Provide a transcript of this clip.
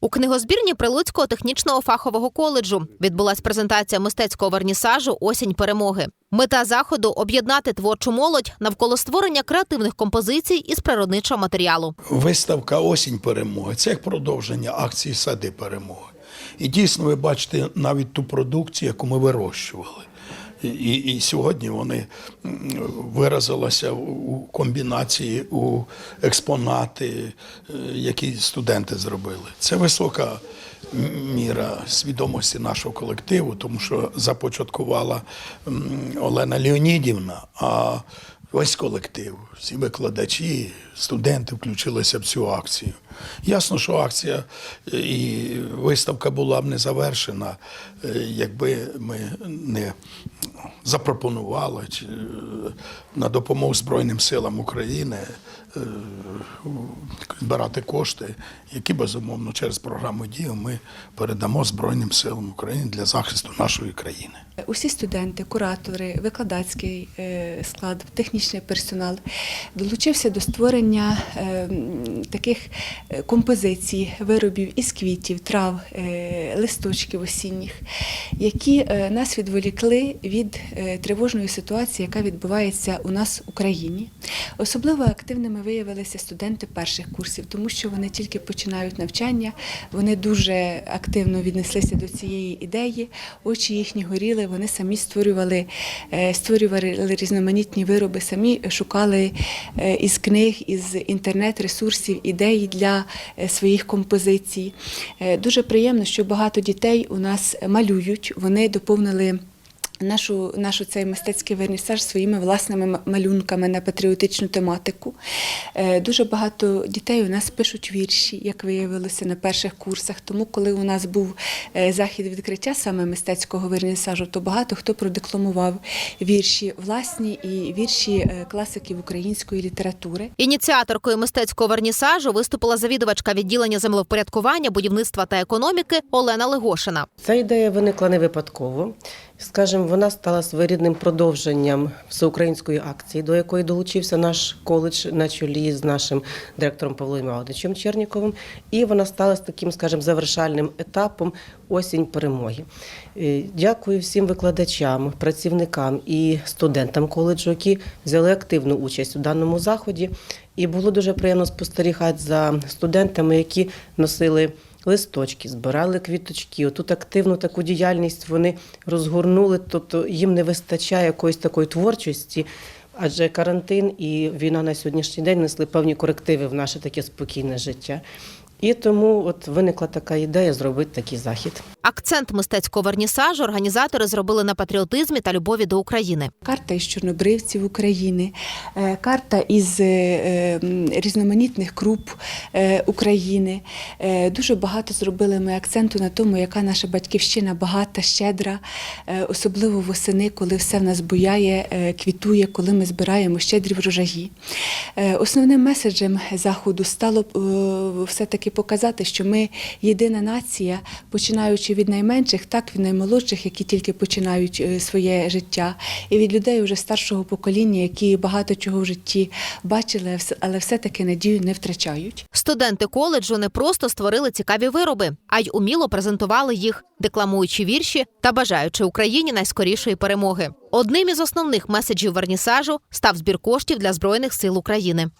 У книгозбірні Прилуцького технічного фахового коледжу відбулась презентація мистецького вернісажу Осінь перемоги. Мета заходу об'єднати творчу молодь навколо створення креативних композицій із природничого матеріалу. Виставка Осінь перемоги це як продовження акції Сади перемоги. І дійсно ви бачите навіть ту продукцію, яку ми вирощували. І, і, сьогодні вони виразилися у комбінації, у експонати, е, які студенти зробили. Це висока міра свідомості нашого колективу, тому що започаткувала Олена Леонідівна. А весь колектив, всі викладачі, студенти включилися в цю акцію. Ясно, що акція е, і виставка була б не завершена, е, якби ми не запропонували е, на допомогу Збройним силам України збирати кошти, які безумовно через програму дію ми передамо Збройним силам України для захисту нашої країни. Усі студенти, куратори, викладацький склад, технічний персонал долучився до створення е, таких е, композицій, виробів із квітів, трав, е, листочків осінніх, які е, нас відволікли від тривожної ситуації, яка відбувається у нас в Україні. Особливо активними виявилися студенти перших курсів, тому що вони тільки починають навчання, вони дуже активно віднеслися до цієї ідеї, очі їхні горіли, вони самі створювали, створювали різноманітні вироби, самі шукали із книг, із інтернет-ресурсів ідеї для е, своїх композицій. Е, Дуже приємно, що багато дітей у нас малюють, вони доповнили. Нашу, нашу цей мистецький вернісаж своїми власними малюнками на патріотичну тематику. Е, Дуже багато дітей у нас пишуть вірші, як виявилося на перших курсах. Тому, коли у нас був е, захід відкриття саме мистецького вернісажу, то багато хто продекламував вірші власні і вірші е, класиків української літератури. Ініціаторкою мистецького вернісажу виступила завідувачка відділення землевпорядкування, будівництва та економіки Олена Легошина. Ця ідея виникла не випадково. Скажімо, вона стала своєрідним продовженням всеукраїнської акції, до якої долучився наш коледж на чолі з нашим директором Павлом Івановичем Черніковим. І вона стала таким, скажімо, завершальним етапом осінь перемоги. Е, Дякую всім викладачам, працівникам і студентам коледжу, які взяли активну участь у даному заході. І було дуже приємно спостерігати за студентами, які носили листочки, збирали квіточки. Отут активну таку діяльність вони розгорнули, тобто їм не вистачає якоїсь такої творчості. Адже карантин і війна на сьогоднішній день несли певні корективи в наше таке спокійне життя. І тому от виникла така ідея зробити такий захід. Акцент мистецького вернісажу організатори зробили на патріотизмі та любові до України. Карта із чорнобривців України, е, карта із е, е, м, різноманітних груп е, України. Дуже багато зробили ми акценту на тому, яка наша батьківщина багата, щедра, особливо восени, коли все в нас буяє, квітує, коли ми збираємо щедрі врожаї. Основним меседжем заходу стало е, все-таки показати, що ми єдина нація, починаючи від найменших, так від наймолодших, які тільки починають е, своє життя, і від людей вже старшого покоління, які багато чого в житті бачили, але все-таки надію не втрачають. Студенти коледжу не просто створили цікаві вироби, а й уміло презентували їх, декламуючи вірші та бажаючи Україні найскорішої перемоги. Одним із основних меседжів вернісажу став збір коштів для збройних сил України.